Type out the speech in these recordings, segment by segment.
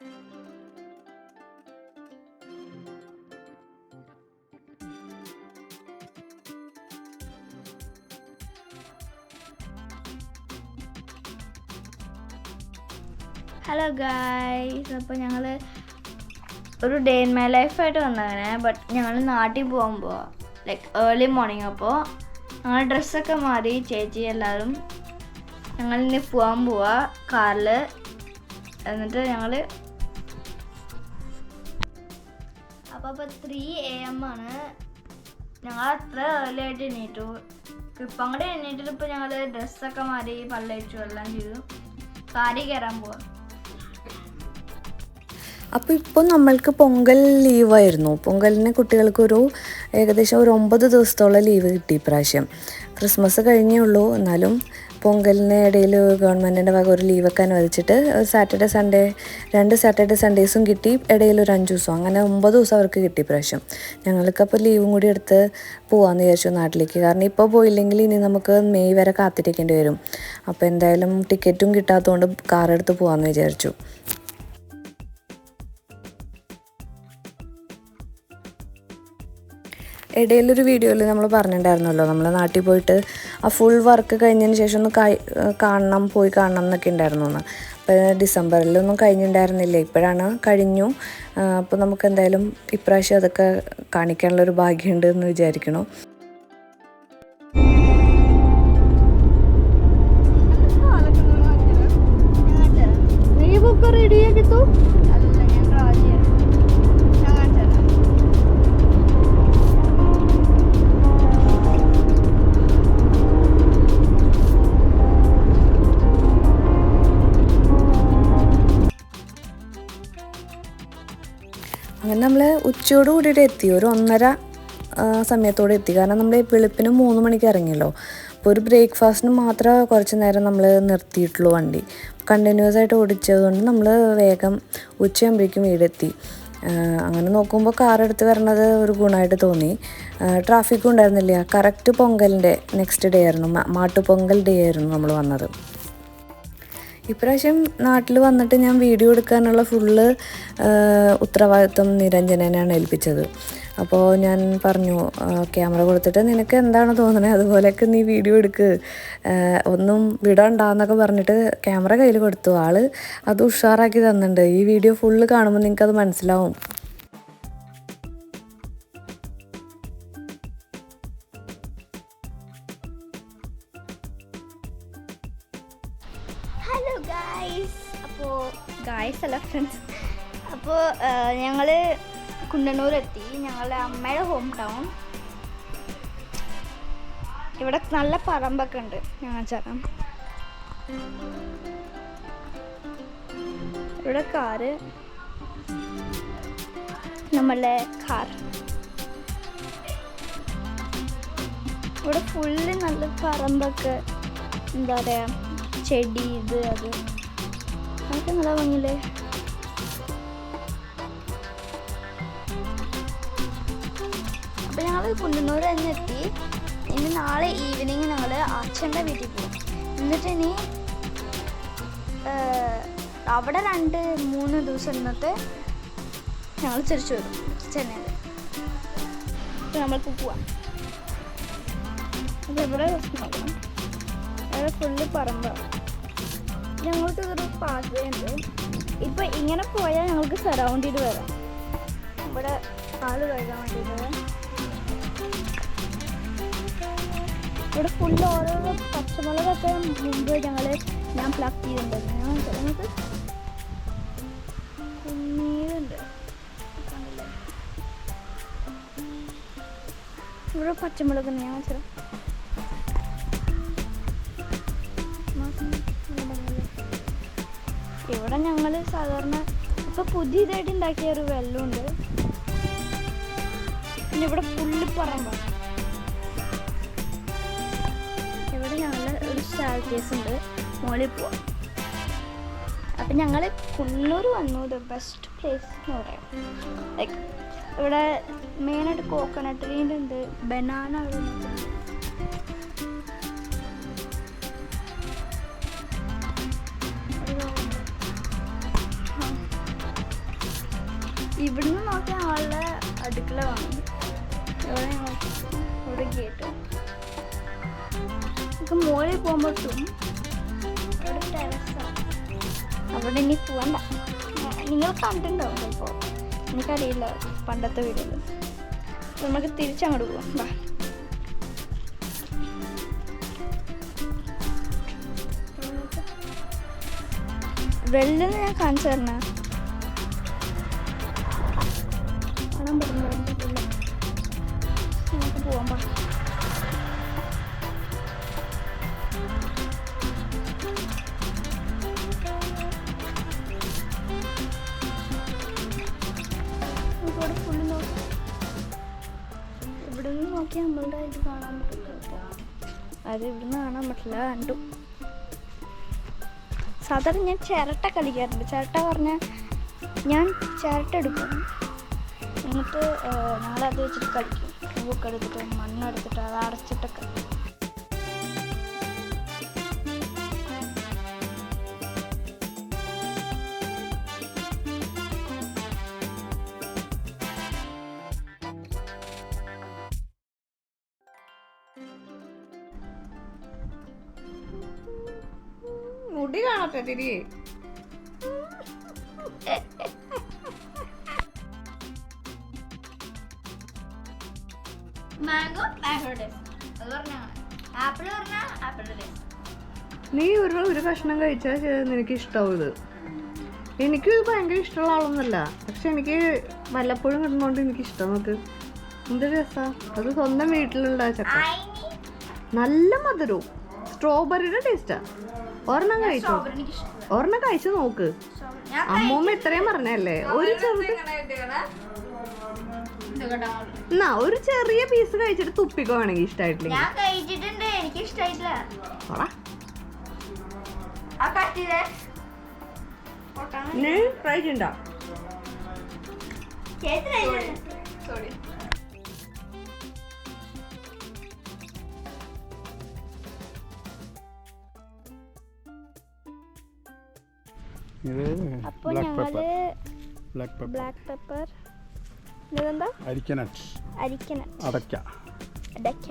Hello guys അപ്പോൾ ഞങ്ങൾ ഒരു ഡേ ഇൻ മൈ ലൈഫായിട്ട് വന്നങ്ങനെ ബട്ട് ഞങ്ങൾ നാട്ടിൽ പോകുമ്പോൾ ലൈക്ക് ഏർലി മോർണിംഗ് അപ്പോൾ ഞങ്ങൾ ഡ്രസ്സൊക്കെ മാറി ചേച്ചി എല്ലാവരും ഞങ്ങൾ ഇനി പോകാൻ പോവാ കാറിൽ എന്നിട്ട് ഞങ്ങൾ അപ്പോൾ ത്രീ എ എം ആണ്. ഞങ്ങൾ അത്ര ഏർലി ആയിട്ട് എണീറ്റു. ഇപ്പം അങ്ങോട്ട് എണീറ്റിട്ട് ഇപ്പോൾ ഞങ്ങൾ ഡ്രസ്സൊക്കെ മാറി പല്ലയിച്ചു എല്ലാം ചെയ്തു. കാറി കയറാൻ പോവാം. അപ്പോൾ ഇപ്പോൾ നമ്മൾക്ക് പൊങ്കൽ ലീവായിരുന്നു പൊങ്കലിന് കുട്ടികൾക്കൊരു ഏകദേശം ഒരു ഒമ്പത് ദിവസത്തോളം ലീവ് കിട്ടി ഇപ്രാവശ്യം. ക്രിസ്മസ് കഴിഞ്ഞേ ഉള്ളൂ. എന്നാലും പൊങ്കലിന് ഇടയിൽ ഗവൺമെന്റിന്റെ വക ഒരു ലീവൊക്കെ അനുവദിച്ചിട്ട് സാറ്റർഡേ സൺഡേ രണ്ട് സാറ്റർഡേ സൺഡേസും കിട്ടി ഇടയിൽ ഒരു അഞ്ച് ദിവസം അങ്ങനെ ഒമ്പത് ദിവസം അവർക്ക് കിട്ടി പ്രാവശ്യം ഞങ്ങൾക്ക് അപ്പോൾ ലീവും കൂടി എടുത്ത് പോകാമെന്ന് വിചാരിച്ചു നാട്ടിലേക്ക്. കാരണം ഇപ്പോൾ പോയില്ലെങ്കിൽ ഇനി നമുക്ക് മെയ് വരെ കാത്തിരിക്കേണ്ടി വരും. അപ്പോൾ എന്തായാലും ടിക്കറ്റും കിട്ടാത്തതുകൊണ്ട് കാർ എടുത്ത് പോകാമെന്ന് വിചാരിച്ചു. ഇടയിലൊരു വീഡിയോയിൽ നമ്മൾ പറഞ്ഞിട്ടുണ്ടായിരുന്നല്ലോ നമ്മൾ നാട്ടിൽ പോയിട്ട് ആ ഫുൾ വർക്ക് കഴിഞ്ഞതിന് ശേഷം ഒന്ന് കാണണം പോയി കാണണം എന്നൊക്കെ ഉണ്ടായിരുന്നു എന്ന് അപ്പോൾ ഡിസംബറിലൊന്നും കഴിഞ്ഞിട്ടുണ്ടായിരുന്നില്ല ഇപ്പോഴാണ് കഴിഞ്ഞു. അപ്പോൾ നമുക്ക് എന്തായാലും ഇപ്രാവശ്യം അതൊക്കെ കാണിക്കാനുള്ളൊരു ഭാഗ്യമുണ്ട് എന്ന് വിചാരിക്കണം ഉച്ചയോട് കൂടിയിട്ട് എത്തി ഒരു ഒന്നര സമയത്തോടെ എത്തി കാരണം നമ്മൾ വെളുപ്പിന് മൂന്ന് മണിക്ക് ഇറങ്ങിയല്ലോ. അപ്പോൾ ഒരു ബ്രേക്ക്ഫാസ്റ്റിന് മാത്രമേ കുറച്ച് നേരം നമ്മൾ നിർത്തിയിട്ടുള്ളൂ വണ്ടി. കണ്ടിന്യൂസ് ആയിട്ട് ഓടിച്ചതുകൊണ്ട് നമ്മൾ വേഗം ഉച്ചയാകുമ്പോഴേക്കും വീടെത്തി. അങ്ങനെ നോക്കുമ്പോൾ കാർ എടുത്ത് വരണത് ഒരു ഗുണമായിട്ട് തോന്നി. ട്രാഫിക്കും ഉണ്ടായിരുന്നില്ല. കറക്റ്റ് പൊങ്കലിന്റെ നെക്സ്റ്റ് ഡേ ആയിരുന്നു. മാട്ടുപൊങ്കൽ ഡേ ആയിരുന്നു നമ്മൾ വന്നത്. ഇപ്രാവശ്യം നാട്ടിൽ വന്നിട്ട് ഞാൻ വീഡിയോ എടുക്കാനുള്ള ഫുള്ള് ഉത്തരവാദിത്വം നിരഞ്ജനനാണ് ഏൽപ്പിച്ചത്. അപ്പോൾ ഞാൻ പറഞ്ഞു ക്യാമറ കൊടുത്തിട്ട് നിനക്ക് എന്താണ് തോന്നുന്നത് അതുപോലെയൊക്കെ നീ വീഡിയോ എടുക്ക്. ഒന്നും വിടണ്ടെന്നൊക്കെ പറഞ്ഞിട്ട് ക്യാമറ കയ്യിൽ കൊടുത്തു. ആൾ അത് ഉഷാറാക്കി തന്നിട്ടുണ്ട്. ഈ വീഡിയോ ഫുള്ള് കാണുമ്പോൾ നിങ്ങൾക്കത് മനസ്സിലാവും. ഫ്രണ്ട്സ് അപ്പോൾ ഞങ്ങൾ കുണ്ടന്നൂർ എത്തി ഞങ്ങളുടെ അമ്മയുടെ ഹോം ടൗൺ ഇവിടെ നല്ല പറമ്പൊക്കെ ഉണ്ട്. ഞങ്ങൾ ചേരാം ഇവിടെ കാറ്. നമ്മളുടെ കാർ ഇവിടെ ഫുള്ള് നല്ല പറമ്പൊക്കെ എന്താ പറയുക ചെടി ഇത് അത്. അതൊക്കെ നല്ല ഭംഗിയില്ലേ? ഞങ്ങൾ തന്നെ ഇനി നാളെ ഈവനിങ് ഞങ്ങൾ അച്ഛന്റെ വീട്ടിൽ പോകും എന്നിട്ട് ഇനി അവിടെ രണ്ട് മൂന്ന് ദിവസം ഇന്നത്തെ ഞങ്ങൾ തിരിച്ചു വരും. ചെന്നൈയിൽ നമ്മൾക്ക് പോവാം. അപ്പോൾ ഇവിടെ നോക്കണം അവിടെ ഫുള്ള് പറമ്പാണ് ഞങ്ങൾക്ക് ഇതൊരു പാസ് വേ ഉണ്ട്. ഇപ്പൊ ഇങ്ങനെ പോയാൽ ഞങ്ങൾക്ക് സറൗണ്ട് ചെയ്ത് വരാം. ഇവിടെ പാൽ കഴുകാൻ വേണ്ടിയിട്ട് ഇവിടെ ഫുള്ള് ഓരോരോ പച്ചമുളകൊക്കെ മുമ്പ് ഞങ്ങൾ ഞാൻ പ്ലക്ക് ചെയ്തിട്ടുണ്ടായിരുന്നു ഞാൻ നിങ്ങൾക്ക് കുഞ്ഞീരുണ്ട്? ഇവിടെ പച്ചമുളക് ഞാൻ വെച്ചാൽ ഇവിടെ ഞങ്ങൾ സാധാരണ ഇപ്പൊ പുതിയതായിട്ട് ഉണ്ടാക്കിയ ഒരു വെള്ളമുണ്ട്. പിന്നെ ഇവിടെ ഫുള്ള് സ്റ്റാർക്കേസ് ഉണ്ട് മോളിൽ പോവാം. അപ്പം ഞങ്ങൾ കുന്നൂർ വന്നു. ദ ബെസ്റ്റ് പ്ലേസ് എന്ന് പറയാം. ലൈക്ക് ഇവിടെ മെയിനായിട്ട് കോക്കനട്ട് ട്രീന്റെ ഉണ്ട്. ബനാന ഇവിടുന്ന് നോക്കിയാൽ ആളുടെ അടുക്കള വാങ്ങി ഇവിടെ ഇവിടെ ഗേറ്റ് നമുക്ക് മുകളിൽ പോകുമ്പോട്ടും അവിടെ അവിടെ ഇനി പോകണ്ട നിങ്ങൾ കണ്ടിട്ടുണ്ടാവും ഇപ്പോൾ എനിക്കറിയില്ല പണ്ടത്തെ വീഡിയോയിൽ. നമുക്ക് തിരിച്ചങ്ങോട്ട് പോകാം വാ വെള്ളം ഞാൻ കാണിച്ചു തരണ. കാണാൻ അത് ഇവിടുന്ന് കാണാൻ പറ്റില്ല കണ്ടു. സാധാരണ ഞാൻ ചിരട്ട കളിക്കാറുണ്ട്. ചിരട്ട പറഞ്ഞാൽ ഞാൻ ചിരട്ട എടുക്കും. എന്നിട്ട് ഞങ്ങളത് വെച്ചിട്ട് കളിക്കും. പൂക്കെടുത്തിട്ട് മണ്ണെടുത്തിട്ട് അത് അടച്ചിട്ടൊക്കെ. മുടി കാണട്ടെ തിരി. മാംഗോ അത് ആപ്പിൾ ആപ്പിൾ നീ ഒരു ഒരു കഷ്ണം കഴിച്ചാൽ നിനക്ക് ഇഷ്ടാവും ഇത്. എനിക്ക് ഭയങ്കര ഇഷ്ടമുള്ള ആളൊന്നുമല്ല. പക്ഷെ എനിക്ക് വല്ലപ്പോഴും കിട്ടുന്നോണ്ട് എനിക്ക് ഇഷ്ടം. നോക്ക്. എന്ത് രസാ. അത് സ്വന്തം വീട്ടിലുള്ള ചക്ക. നല്ല മധുരവും. സ്ട്രോബെറിയുടെ ടേസ്റ്റാ ഒരെണ്ണം കഴിച്ചു? ഒരെണ്ണം കഴിച്ചു നോക്ക്. അമ്മൂമ്മ ഇത്രയും പറഞ്ഞല്ലേ ഒരു ചെറുത് എന്നാ ഒരു ചെറിയ പീസ് കഴിച്ചിട്ട് തുപ്പിക്കോ വേണമെങ്കിൽ ഞാൻ കഴിച്ചിട്ടുണ്ട്. എനിക്ക് ഇഷ്ടമായിട്ടില്ല ട്രൈ ചെയ്യണ്ട. സോറി ഇത് ബ്ലാക്ക് ഞങ്ങൾ pepper black pepper black pepper ഇതെന്താ? അരിക്കനട്ട് അരിക്കണ അടയ്ക്ക. അടയ്ക്ക.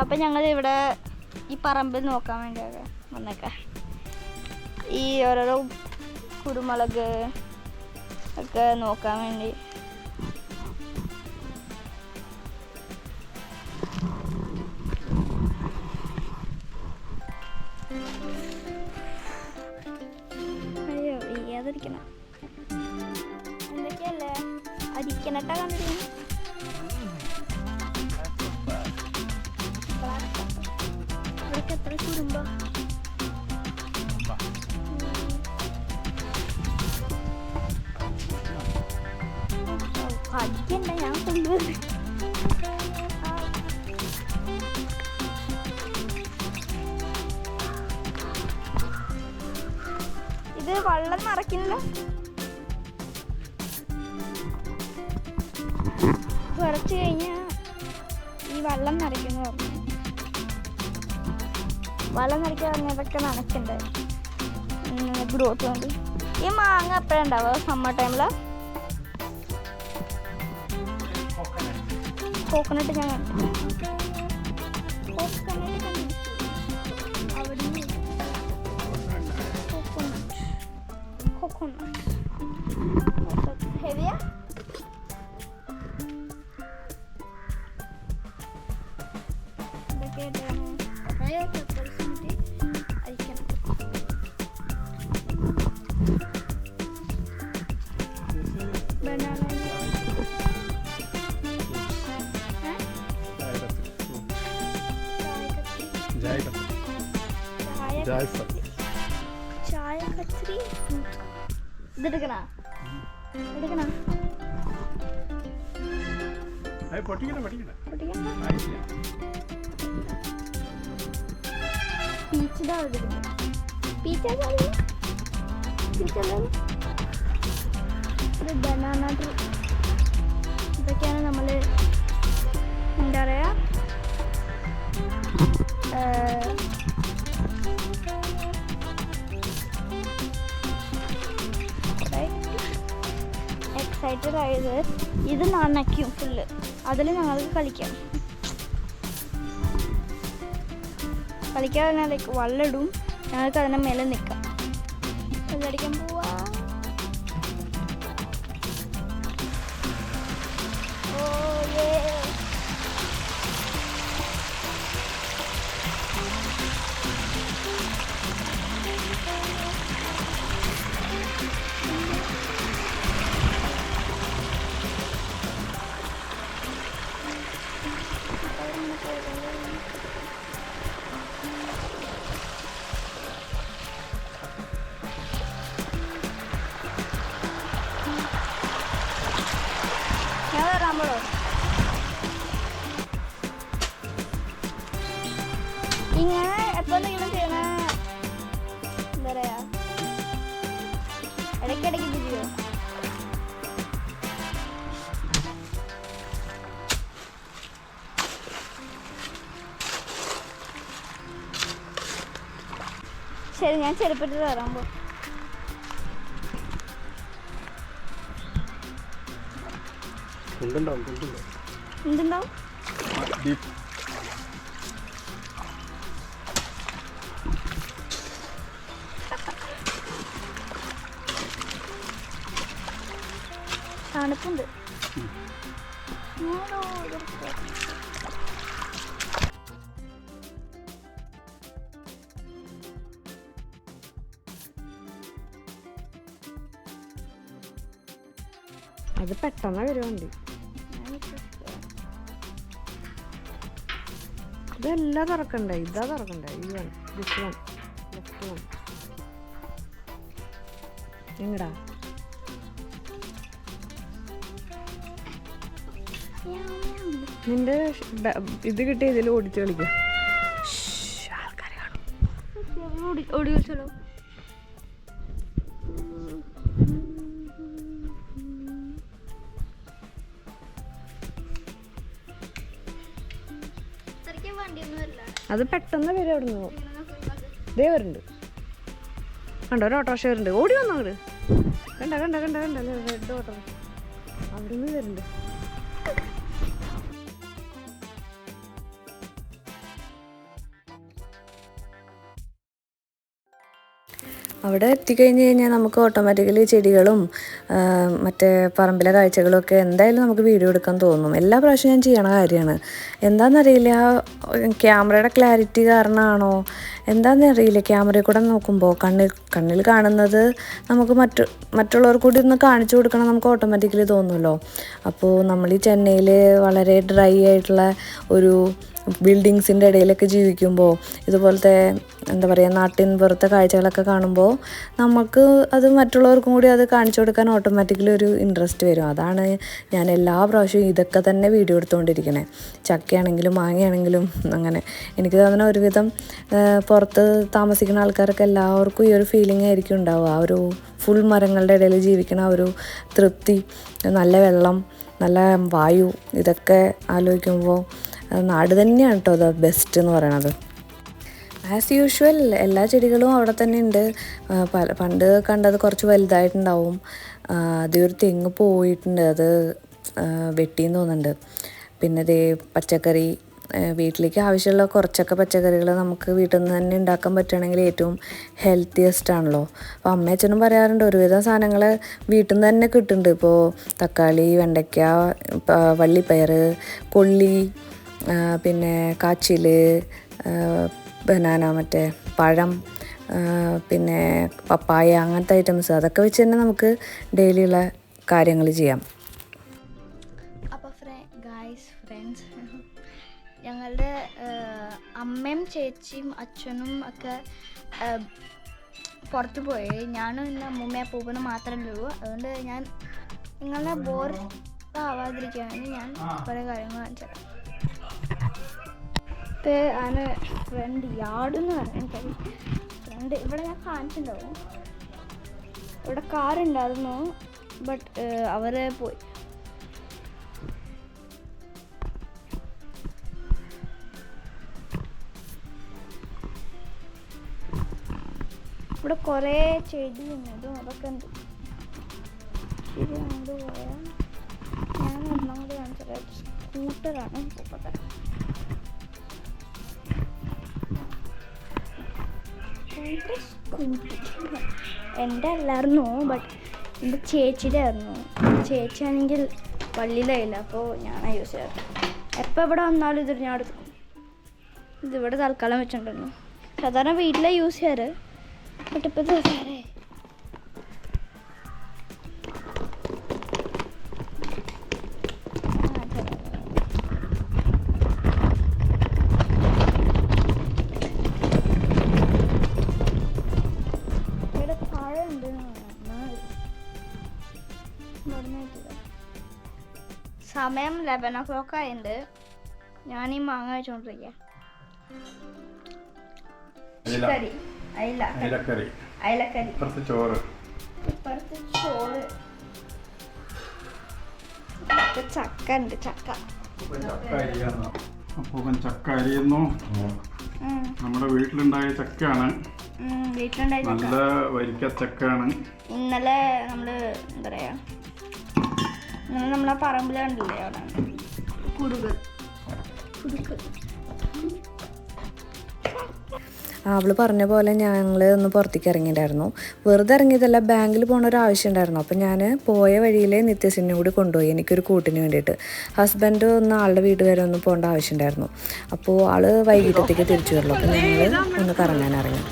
അപ്പം ഞങ്ങൾ ഇവിടെ ഈ പറമ്പിൽ നോക്കാൻ വേണ്ടിയൊക്കെ വന്നേക്കാം. ഈ ഓരോരോ കുരുമുളക് ഒക്കെ നോക്കാൻ വേണ്ടി അയ്യോ വയ്യാതിരിക്കണം എന്തൊക്കെയല്ലേ? അരിക്കണട്ടാ കണ്ടിരിക്കുന്നു ഇവിടൊക്കെ എത്ര കുടുംബം? അടിക്കണ്ട ഞാൻ കൊണ്ടുവന്ന്. ഇത് വെള്ളം മറക്കില്ല കുറച്ച് കഴിഞ്ഞാൽ ഈ വള്ളം നിറയ്ക്കുന്നു പറഞ്ഞു. വെള്ളം നിറയ്ക്കാൻ പറഞ്ഞാൽ ഇതൊക്കെ നനയ്ക്കണ്ടേ ഗ്രോത്ത് വേണ്ടി ഈ മാങ്ങ എപ്പോഴാണ് ഉണ്ടാവുക? സമ്മർ ടൈമിൽ കോക്കനട്ട് ഞാൻ കോക്കനട്ട് 코나. 어떤 해비야? ബനാന ഇതൊക്കെയാണ് നമ്മൾ എന്താ പറയുക എക്സൈറ്റഡ് ആയത് ഇത് നനയ്ക്കും ഫുള്ള് അതിൽ ഞങ്ങൾക്ക് കളിക്കാം. കളിക്കാൻ ലൈക്ക് വള്ളിടും. ഞങ്ങൾക്ക് അതിന്റെ മേലെ നിൽക്കാം. വെള്ളടിക്കാൻ ശരി ഞാൻ ചെരുപ്പിട്ട് തരാൻ പോകും എന്തുണ്ടാവും തണുപ്പുണ്ട്. പെട്ടെന്ന് വരുവാണ്ടി ഇതെല്ലാം തുറക്കണ്ട? ഇതാ തുറക്കണ്ട? ഈ one this one left one എങ്ങടാ നിന്റെ ഇത് കിട്ടിയ ഇതിൽ ഓടിച്ചു കളിക്കാം. ആൾക്കാരെ കാണും. ഓടി ഓടി കളിച്ചോളൂ. അത് പെട്ടെന്ന് വരും അവിടുന്ന്. ദേ വരുന്നുണ്ട്. കണ്ടോ ഒരു ഓട്ടോറിക്ഷ വരുന്നുണ്ട് ഓടി വന്നു അങ്ങോട്ട് കണ്ട കണ്ട കണ്ട കണ്ട. റെഡ് ഓട്ടോ അവിടെ നിന്ന് വരുന്നുണ്ട്. അവിടെ എത്തിക്കഴിഞ്ഞ് കഴിഞ്ഞാൽ നമുക്ക് ഓട്ടോമാറ്റിക്കലി ചെടികളും മറ്റേ പറമ്പിലെ കാഴ്ചകളും ഒക്കെ എന്തായാലും നമുക്ക് വീഡിയോ എടുക്കാൻ തോന്നും. എല്ലാ പ്രാവശ്യവും ഞാൻ ചെയ്യണ കാര്യമാണ്. എന്താണെന്നറിയില്ല ക്യാമറയുടെ ക്ലാരിറ്റി കാരണമാണോ എന്താണെന്നറിയില്ല ക്യാമറയിൽ കൂടെ നോക്കുമ്പോൾ കണ്ണിൽ കണ്ണിൽ കാണുന്നത് നമുക്ക് മറ്റു മറ്റുള്ളവർ കൂടി ഒന്ന് കാണിച്ചു കൊടുക്കണം നമുക്ക് ഓട്ടോമാറ്റിക്കലി തോന്നുമല്ലോ. അപ്പോൾ നമ്മൾ ഈ ചെന്നൈയിൽ വളരെ ഡ്രൈ ആയിട്ടുള്ള ഒരു ബിൽഡിങ്സിന്റെ ഇടയിലൊക്കെ ജീവിക്കുമ്പോൾ ഇതുപോലത്തെ എന്താ പറയുക നാട്ടിൻ പുറത്തെ കാഴ്ചകളൊക്കെ കാണുമ്പോൾ നമുക്ക് അത് മറ്റുള്ളവർക്കും കൂടി അത് കാണിച്ചു കൊടുക്കാൻ ഓട്ടോമാറ്റിക്കലി ഒരു ഇൻട്രസ്റ്റ് വരും. അതാണ് ഞാൻ എല്ലാ പ്രാവശ്യവും ഇതൊക്കെ തന്നെ വീഡിയോ എടുത്തുകൊണ്ടിരിക്കണേ. ചക്കയാണെങ്കിലും മാങ്ങയാണെങ്കിലും അങ്ങനെ. എനിക്ക് തോന്നുന്ന ഒരുവിധം പുറത്ത് താമസിക്കുന്ന ആൾക്കാർക്ക് എല്ലാവർക്കും ഈ ഒരു ഫീലിംഗ് ആയിരിക്കും ഉണ്ടാവുക. ആ ഒരു ഫുൾ മരങ്ങളുടെ ഇടയിൽ ജീവിക്കുന്ന ഒരു തൃപ്തി നല്ല വെള്ളം നല്ല വായു ഇതൊക്കെ ആലോചിക്കുമ്പോൾ നാട് തന്നെയാണ് കേട്ടോ അത് ബെസ്റ്റ് എന്ന് പറയണത്. ആസ് യൂഷ്വൽ എല്ലാ ചെടികളും അവിടെ തന്നെ ഉണ്ട്. പല പണ്ട് കണ്ടത് കുറച്ച് വലുതായിട്ടുണ്ടാവും. അതൊരു തെങ്ങ് പോയിട്ടുണ്ട്. അത് വെട്ടിയെന്ന് തോന്നുന്നുണ്ട്. പിന്നെ ദേ പച്ചക്കറി വീട്ടിലേക്ക് ആവശ്യമുള്ള കുറച്ചൊക്കെ പച്ചക്കറികൾ നമുക്ക് വീട്ടിൽ നിന്ന് തന്നെ ഉണ്ടാക്കാൻ പറ്റുകയാണെങ്കിൽ ഏറ്റവും ഹെൽത്തിയസ്റ്റ് ആണല്ലോ. അപ്പോൾ അമ്മയച്ഛനും പറയാറുണ്ട് ഒരുവിധം സാധനങ്ങൾ വീട്ടിൽ നിന്ന് തന്നെ കിട്ടുന്നുണ്ട്. ഇപ്പോൾ തക്കാളി വെണ്ടയ്ക്ക വള്ളിപ്പയർ കൊള്ളി പിന്നെ കാച്ചിൽ ബനാന മറ്റേ പഴം പിന്നെ പപ്പായ അങ്ങനത്തെ ഐറ്റംസ് അതൊക്കെ വെച്ച് തന്നെ നമുക്ക് ഡെയിലിയുള്ള കാര്യങ്ങൾ ചെയ്യാം. അപ്പോൾ ഫ്രേ ഫ്രണ്ട്സ് ഞങ്ങളുടെ അമ്മയും ചേച്ചിയും അച്ഛനും ഒക്കെ പുറത്തു പോയി. ഞാനും ഇന്ന് അമ്മൂമ്മയെ പോകുന്ന മാത്രമേ ഉള്ളൂ. അതുകൊണ്ട് ഞാൻ നിങ്ങളെ ബോർ ആവാതിരിക്കുകയാണെങ്കിൽ ഞാൻ കുറേ കാര്യങ്ങൾ കാണിച്ചു ഇത് ആണ് ഫ്രണ്ട് യാർഡ് എന്ന് പറയുന്നത്. ഫ്രണ്ട് ഇവിടെ ഞാൻ കാണിച്ചിട്ടുണ്ടാവും. ഇവിടെ കാർ ഉണ്ടായിരുന്നു ബട്ട് അവർ പോയി. ഇവിടെ കുറേ ചെടി ഇതും അതൊക്കെ ഉണ്ട്. ശരി ഞാൻ ഒന്നാമത് കാണിച്ചത് സ്കൂട്ടറാണ്. പോകട്ടെ സ്കൂട്ടി എന്റെ അല്ലായിരുന്നു ബട്ട് എന്റെ ചേച്ചിയുടെ ആയിരുന്നു ചേച്ചിയാണെങ്കിൽ പള്ളിയിലായില്ല അപ്പോൾ ഞാനാണ് യൂസ് ചെയ്യാറ്. എപ്പോൾ ഇവിടെ വന്നാലും ഇത് ഞാൻ എടുക്കും. ഇതിവിടെ തൽക്കാലം വെച്ചിട്ടുണ്ടായിരുന്നു സാധാരണ വീട്ടിലെ യൂസ് ചെയ്യാറ് ബട്ട് ഇപ്പോൾ ഇത് സമയം ലെവൻ ഓ ക്ലോക്ക് ആയിട്ടുണ്ട് ഞാൻ ഈ മാങ്ങ വെച്ചോണ്ടിരിക്കാം അയില. കറി. അയില. അയിലക്കറി. അയിലക്കറി. ഇപ്പുറത്ത് ചോറ്. ഇപ്പുറത്ത് ചോറ്. ചക്ക ഉണ്ട് ചക്ക. ചക്ക അപ്പൂപ്പൻ ചക്ക അരിയുന്നു. നമ്മുടെ വീട്ടിലുണ്ടായ ചക്കയാണ്. വീട്ടിലുണ്ടായ നല്ല വരിക്ക ചക്കയാണ്. ഇന്നലെ നമ്മൾ എന്താ പറയാ ഇന്നലെ നമ്മളെ പറമ്പിൽ കണ്ടില്ലേ അവിടെ? കുടുക് കുടുക്ക് അവൾ പറഞ്ഞ പോലെ ഞങ്ങൾ ഒന്ന് പുറത്തേക്ക് ഇറങ്ങിയിട്ടുണ്ടായിരുന്നു. വെറുതെ ഇറങ്ങിയതല്ല ബാങ്കിൽ പോകണ ഒരു ആവശ്യം ഉണ്ടായിരുന്നു. അപ്പം ഞാൻ പോയ വഴിയിലെ നിത്യസിനെ കൂടി കൊണ്ടുപോയി എനിക്കൊരു കൂട്ടിന് വേണ്ടിയിട്ട്. ഹസ്ബൻഡ് ഒന്ന് ആളുടെ വീട് വരെ ഒന്ന് പോകേണ്ട ആവശ്യമുണ്ടായിരുന്നു അപ്പോൾ ആൾ വൈകിട്ടത്തേക്ക് തിരിച്ചു വരുള്ളൂ അപ്പം ഞങ്ങൾ ഒന്ന് കറങ്ങാൻ ഇറങ്ങി.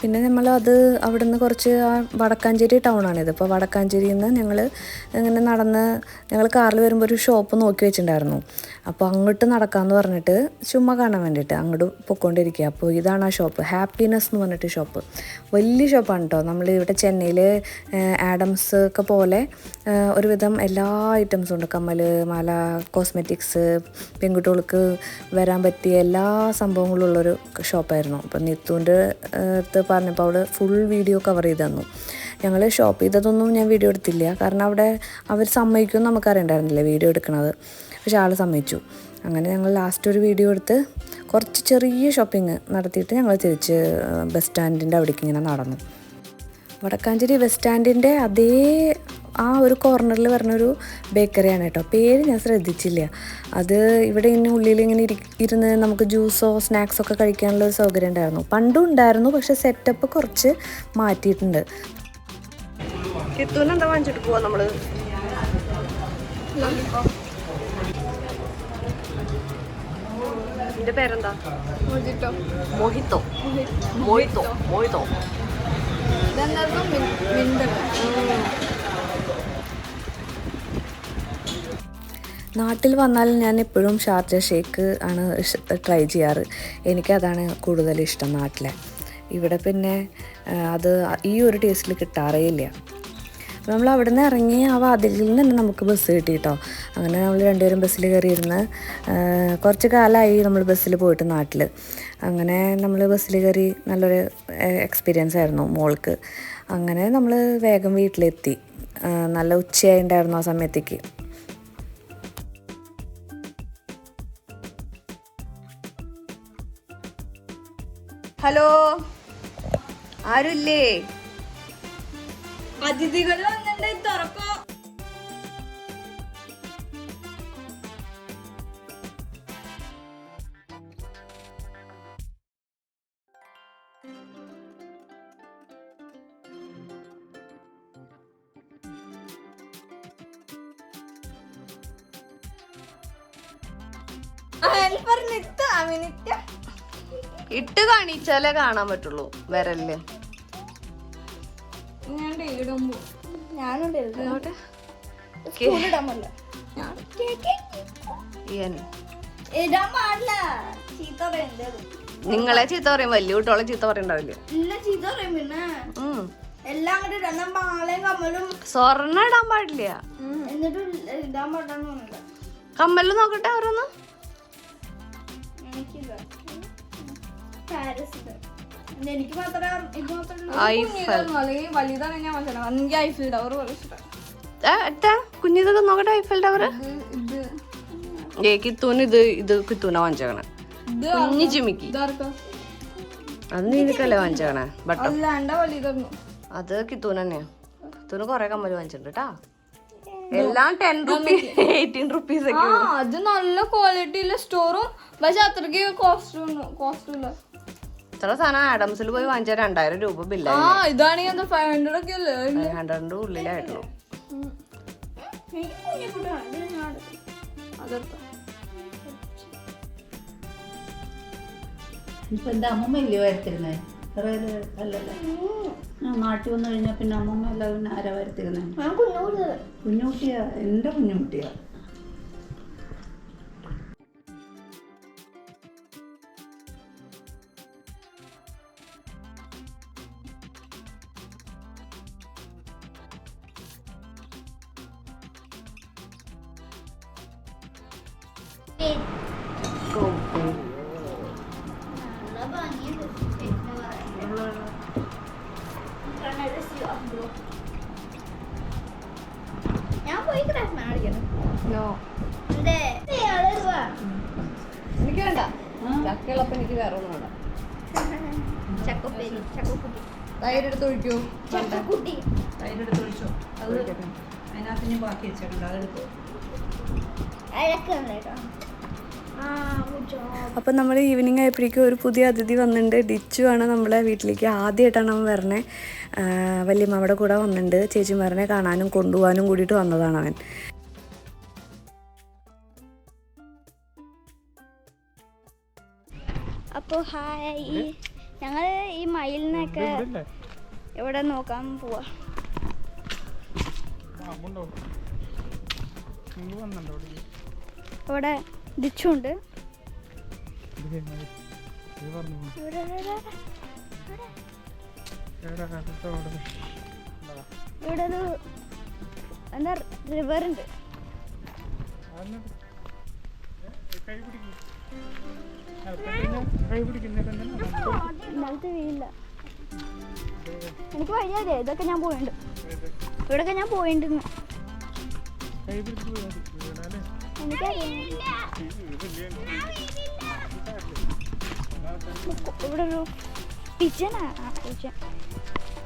പിന്നെ നമ്മൾ അത് അവിടുന്ന് കുറച്ച് ആ വടക്കാഞ്ചേരി ടൗണാണിത്. അപ്പോൾ വടക്കാഞ്ചേരിയിൽ നിന്ന് ഞങ്ങൾ ഇങ്ങനെ നടന്ന് ഞങ്ങൾ കാറിൽ വരുമ്പോൾ ഒരു ഷോപ്പ് നോക്കി വെച്ചിട്ടുണ്ടായിരുന്നു അപ്പോൾ അങ്ങോട്ട് നടക്കാമെന്ന് പറഞ്ഞിട്ട് ചുമ്മാ കാണാൻ വേണ്ടിയിട്ട് അങ്ങോട്ട് പൊയ്ക്കൊണ്ടിരിക്കുക അപ്പോൾ ഇതാണ് ആ ഷോപ്പ്. ഹാപ്പിനെസ് എന്ന് പറഞ്ഞിട്ട് ഷോപ്പ്. വലിയ ഷോപ്പാണ് കേട്ടോ നമ്മൾ ഇവിടെ ചെന്നൈയിൽ ആഡംസ് ഒക്കെ പോലെ ഒരുവിധം എല്ലാ ഐറ്റംസും ഉണ്ട്. കമ്മൽ മാല കോസ്മെറ്റിക്സ് പെൺകുട്ടികൾക്ക് വരാൻ പറ്റിയ എല്ലാ സംഭവങ്ങളും ഉള്ളൊരു ഷോപ്പായിരുന്നു അപ്പം നിത്തുവിന്റെ അടുത്ത് പറഞ്ഞപ്പോൾ അവൾ ഫുൾ വീഡിയോ കവർ ചെയ്ത് തന്നു. ഞങ്ങൾ ഷോപ്പ് ചെയ്തതൊന്നും ഞാൻ വീഡിയോ എടുത്തില്ല. കാരണം അവിടെ അവർ സമ്മതിക്കുമെന്ന് നമുക്കറിയണ്ടായിരുന്നില്ല വീഡിയോ എടുക്കണത്. പക്ഷെ ആൾ സമ്മതിച്ചു. അങ്ങനെ ഞങ്ങൾ ലാസ്റ്റ് ഒരു വീഡിയോ എടുത്ത് കുറച്ച് ചെറിയ ഷോപ്പിംഗ് നടത്തിയിട്ട് ഞങ്ങൾ തിരിച്ച് ബസ് സ്റ്റാൻഡിന്റെ അവിടേക്ക് ഇങ്ങനെ നടന്നു. വടക്കാഞ്ചേരി ബസ് സ്റ്റാൻഡിന്റെ അതേ ആ ഒരു കോർണറിൽ പറഞ്ഞൊരു ബേക്കറിയാണ് കേട്ടോ. പേര് ഞാൻ ശ്രദ്ധിച്ചില്ല. അത് ഇവിടെ ഇന്ന് ഉള്ളിൽ ഇങ്ങനെ ഇരി ഇരുന്ന് നമുക്ക് ജ്യൂസോ സ്നാക്സോ ഒക്കെ കഴിക്കാനുള്ള ഒരു സൗകര്യം ഉണ്ടായിരുന്നു. പണ്ടും ഉണ്ടായിരുന്നു പക്ഷെ സെറ്റപ്പ് കുറച്ച് മാറ്റിയിട്ടുണ്ട്. കിത്തൂന് എന്താ വാങ്ങിച്ചിട്ട് പോവാ നമ്മൾ? ഇതിന്റെ പേരെന്താ? മോഹിത്തോ. മോഹിത്തോ. മൊഹിത്തോ. നാട്ടിൽ വന്നാൽ ഞാൻ എപ്പോഴും ഷാർജ ഷേക്ക് ആണ് ട്രൈ ചെയ്യാറ്. എനിക്കതാണ് കൂടുതൽ ഇഷ്ടം നാട്ടിലെ. ഇവിടെ പിന്നെ അത് ഈ ഒരു ടേസ്റ്റിൽ കിട്ടാറേ ഇല്ല. നമ്മൾ അവിടെ നിന്ന് ഇറങ്ങി ആ വാതിലിൽ നിന്ന് തന്നെ നമുക്ക് ബസ് കിട്ടി കേട്ടോ അങ്ങനെ നമ്മൾ രണ്ടുപേരും ബസ്സിൽ കയറിയിരുന്ന് കുറച്ച് കാലമായി നമ്മൾ ബസ്സിൽ പോയിട്ട് നാട്ടിൽ അങ്ങനെ നമ്മൾ ബസ്സിൽ കയറി നല്ലൊരു എക്സ്പീരിയൻസ് ആയിരുന്നു മോൾക്ക്. അങ്ങനെ നമ്മൾ വേഗം വീട്ടിലെത്തി. നല്ല നല്ല ഉച്ചയായിട്ടുണ്ടായിരുന്നു ആ സമയത്തേക്ക്. ഹലോ. ആരുല്ലേ? അതിഥികൾ വന്നിട്ട് തുറക്കോ. ഹെൽപ്പർ നിത്ത അമിനിത്യ ഇട്ട് കാണിച്ചാലേ കാണാൻ പറ്റുള്ളൂ. വരല്ലേ. നിങ്ങളെ ചീത്ത പറയും. വലിയ കുട്ടികളെ ചീത്ത പറയണ്ടാവില്ല? സ്വർണ ഇടാൻ പാടില്ല. കമ്മൽ നോക്കട്ടെ ഓരോന്ന്. എനിക്ക് മാത്രം ഇത് മാത്രമേ ഐഫൽ അല്ലെങ്കിൽ വലുതാണ് ഞാൻ മനസ്സിലാവും എനിക്ക് ഐഫിൽ ടവർ പോലെ ഇഷ്ടം. ഏ, എട്ടാ കുഞ്ഞിതൊക്കെ നോക്കട്ടെ ഐഫൽ ടവർ ഇത് ഏ കിത്തൂന് ഇത് ഇത് കിത്തൂന വാങ്ങിച്ചേക്കണേ. കുഞ്ഞു ചിമിക്കി അത് നിനക്കല്ലേ വാങ്ങിച്ചേക്കണേ അത് കിത്തൂന് തന്നെയാ. കിത്തൂന് കൊറേ കമ്മൽ വാങ്ങിച്ചിട്ടുണ്ട് കേട്ടാ എല്ലാം ടെൻ റുപ്പീസ് എയ്റ്റീൻ റുപ്പീസ് ഒക്കെ ആ അത് നല്ല ക്വാളിറ്റിയിലെ സ്റ്റോറും പക്ഷെ അത്രയ്ക്ക് കോസ്റ്റ് കോസ്റ്റ് ഇല്ല. ഇത്ര സാധനം ആഡംസിൽ പോയി വാങ്ങിച്ച രണ്ടായിരം രൂപ ആ ബില്ലായി ഇതാണെങ്കിൽ ഫൈവ് ഹൺഡ്രഡ് ഒക്കെ അല്ലേ? ഫൈവ് ഹൺഡ്രഡിന്റെ ഉള്ളിലായിട്ടുള്ളൂ. ഇപ്പൊ എന്റെ അമ്മമ്മ ഇല്ലയോ വരത്തിരുന്നേ അല്ലല്ലേ. ആ നാട്ടിൽ വന്നു കഴിഞ്ഞാൽ പിന്നെ അമ്മമ്മ അല്ല പിന്നെ ആരാ വരത്തിരുന്നേ കുഞ്ഞുകുട്ടിയാ? എന്റെ കുഞ്ഞുകുട്ടിയാ? ഞാൻ പോയി ക്രാഫ്റ്റ് വാ. എനിക്ക് വേണ്ട. ചക്കയുള്ളപ്പോ എനിക്ക് വേറെ ഒന്നും വേണ്ട. തൈരെടുത്ത് ഒഴിക്കൂ. തൈരെടുത്ത് ഒഴിച്ചോ? അത് അതിനകത്ത് ഞാൻ ബാക്കി വെച്ചിട്ടുണ്ട് അതെടുത്തു. അഴക്കുണ്ട് അപ്പം നമ്മൾ ഈവനിങ് ആയപ്പോഴേക്കും ഒരു പുതിയ അതിഥി വന്നിട്ടുണ്ട് ഡിച്ചു ആണ് നമ്മളെ വീട്ടിലേക്ക് ആദ്യമായിട്ടാണ് അവൻ വരണേ. വലിയ വല്യമ്മയുടെ കൂടെ വന്നിട്ടുണ്ട് ചേച്ചിമാരനെ കാണാനും കൊണ്ടുപോകാനും കൂടിയിട്ട് വന്നതാണ് അവൻ. അപ്പോൾ ഹായ്. ഞങ്ങൾ ഈ മയിലിനൊക്കെ എവിടെ നോക്കാൻ പോവാ? ഇവിടെ ദിച്ചുണ്ട് ഇവിടെ, ഒരു എന്താ എനിക്ക് വഴിയാതെ ഇതൊക്കെ ഞാൻ പോയിട്ടുണ്ട് ഇവിടൊക്കെ ഞാൻ പോയിട്ടുണ്ട് ഇവിടെ ഒരു പിജനാ പിജൻ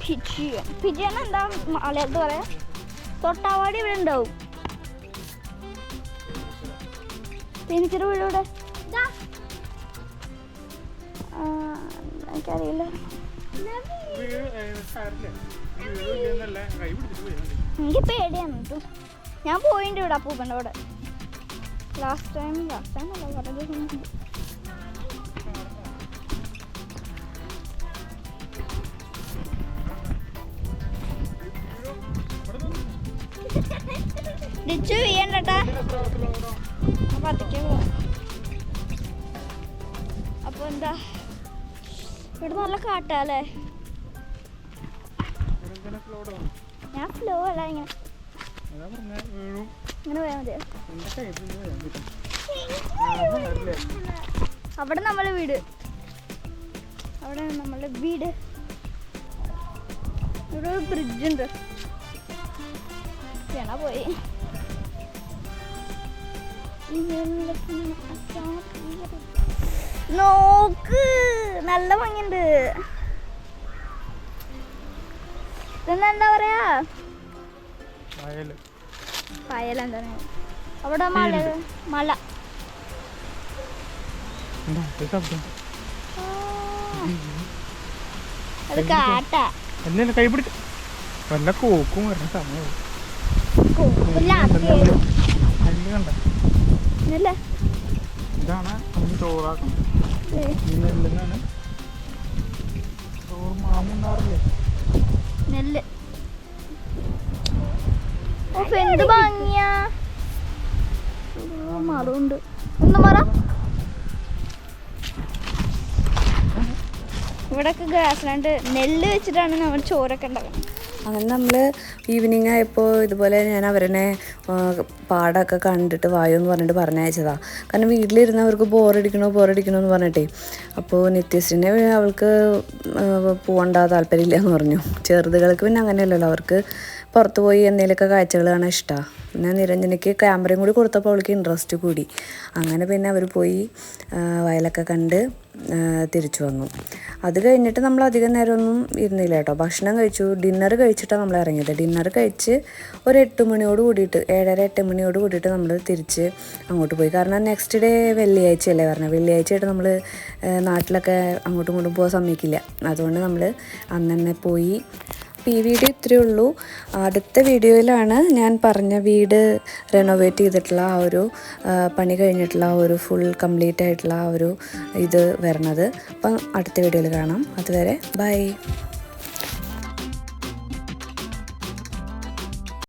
പിജിയൻ പിജൻ എന്താ മലയാളത്ത് പറയാ? തൊട്ടാവാടി ഇവിടെ ഉണ്ടാവും. എനിക്കൊരു വീട് ഇവിടെ. എനിക്കറിയില്ല. എനിക്ക് പേടിയാണ് ഞാൻ പോയിട്ടുണ്ട് ഇവിടെ അപ്പൂപ്പന്റെ അവിടെ ലാസ്റ്റ് ടൈം ലാസ്റ്റ് ടൈം അല്ല കുറേ ദിവസം ഡിച്ചു വീയണ്ടട്ടാ പതുക്കെ പോവാം. അപ്പൊ എന്താ? ഇവിടെ നല്ല കാട്ടാല്ലേ ഞാൻ ഫ്ലോ അല്ല ഇങ്ങനെ. ഇങ്ങനെ പോയാൽ മതിയോ? അവിടെ നമ്മളെ വീട്. അവിടെ നമ്മളെ വീട്. ഇവിടെ ഒരു ബ്രിഡ്ജ് ഉണ്ട്. കിണ പോയി. നോക്ക്. നല്ല ഭംഗിയുണ്ട്. ഇതെന്താ പറയാ? അവിടെ മല മല. ആ. അത് കാട്ടാ. എന്നെ കൈ പിടിച്ച് വല്ല കോക്കും വരുന്ന സമയം ഇതാണ് നമ്മൾ ചോറാക്കുന്നത്. മാമുണ്ടാറില്ലേ നെല്ല്. നെല്ല് വെച്ചിട്ടാണ് നമ്മൾ ചോറൊക്കെ അങ്ങനെ നമ്മൾ ഈവനിങ് ആയപ്പോൾ ഇതുപോലെ ഞാൻ അവരനെ പാടൊക്കെ കണ്ടിട്ട് വായു എന്ന് പറഞ്ഞിട്ട് പറഞ്ഞയച്ചതാ. കാരണം വീട്ടിലിരുന്ന് അവർക്ക് ബോറടിക്കണോ ബോറടിക്കണോ എന്ന് പറഞ്ഞിട്ടേ. അപ്പോൾ നിത്യശ്രീനെ അവൾക്ക് പോകണ്ട താല്പര്യമില്ല എന്ന് പറഞ്ഞു. ചെറുതുകൾക്ക് പിന്നെ അങ്ങനെയല്ലല്ലോ അവർക്ക് പുറത്ത് പോയി എന്തെങ്കിലുമൊക്കെ കാഴ്ചകൾ കാണാൻ ഇഷ്ടമാണ് നിരഞ്ജനയ്ക്ക് ക്യാമറയും കൂടി കൊടുത്തപ്പോൾ അവൾക്ക് ഇൻട്രസ്റ്റ് കൂടി. അങ്ങനെ പിന്നെ അവർ പോയി വയലൊക്കെ കണ്ട് തിരിച്ചു വന്നു. അത് കഴിഞ്ഞിട്ട് നമ്മൾ അധികം നേരമൊന്നും ഇരുന്നില്ല കേട്ടോ. ഭക്ഷണം കഴിച്ചു. ഡിന്നർ കഴിച്ചിട്ടാണ് നമ്മൾ ഇറങ്ങിയത്. ഡിന്നർ കഴിച്ച് ഒരു എട്ട് മണിയോട് കൂടിയിട്ട് ഏഴര എട്ട് മണിയോട് കൂടിയിട്ട് നമ്മൾ തിരിച്ച് അങ്ങോട്ട് പോയി. കാരണം നെക്സ്റ്റ് ഡേ വെള്ളിയാഴ്ചയല്ലേ പറഞ്ഞത് വെള്ളിയാഴ്ചയായിട്ട് നമ്മൾ നാട്ടിലൊക്കെ അങ്ങോട്ടും ഇങ്ങോട്ടും പോകാൻ സമ്മതിക്കില്ല. അതുകൊണ്ട് നമ്മൾ അന്ന് തന്നെ പോയി ഈ വീഡിയോ ഇത്രയേ ഉള്ളൂ. അടുത്ത വീഡിയോയിലാണ് ഞാൻ പറഞ്ഞ വീട് റെനോവേറ്റ് ചെയ്തിട്ടുള്ള ആ ഒരു പണി കഴിഞ്ഞിട്ടുള്ള ആ ഒരു ഫുൾ കംപ്ലീറ്റ് ആയിട്ടുള്ള ആ ഒരു ഇത് വരണത്. അപ്പം അടുത്ത വീഡിയോയിൽ കാണാം. അതുവരെ ബൈ